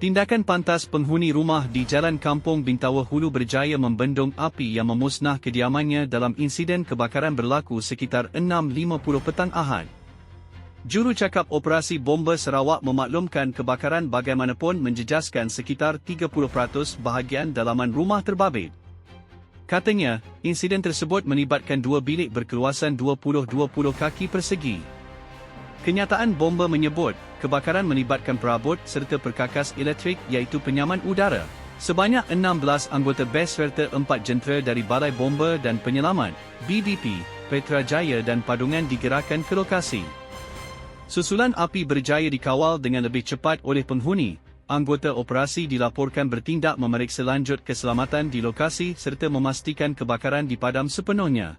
Tindakan pantas penghuni rumah di Jalan Kampung Bintawa Hulu berjaya membendung api yang memusnah kediamannya dalam insiden kebakaran berlaku sekitar 6.50 petang Ahad. Jurucakap Operasi Bomba Sarawak memaklumkan kebakaran bagaimanapun menjejaskan sekitar 30% bahagian dalaman rumah terbabit. Katanya, insiden tersebut melibatkan dua bilik berkeluasan 20-20 kaki persegi. Kenyataan bomba menyebut, kebakaran melibatkan perabot serta perkakas elektrik iaitu penyaman udara. Sebanyak 16 anggota BES serta 4 jentera dari Balai Bomba dan Penyelamat, BBP, Petra Jaya dan Padungan digerakkan ke lokasi. Susulan api berjaya dikawal dengan lebih cepat oleh penghuni. Anggota operasi dilaporkan bertindak memeriksa lanjut keselamatan di lokasi serta memastikan kebakaran dipadam sepenuhnya.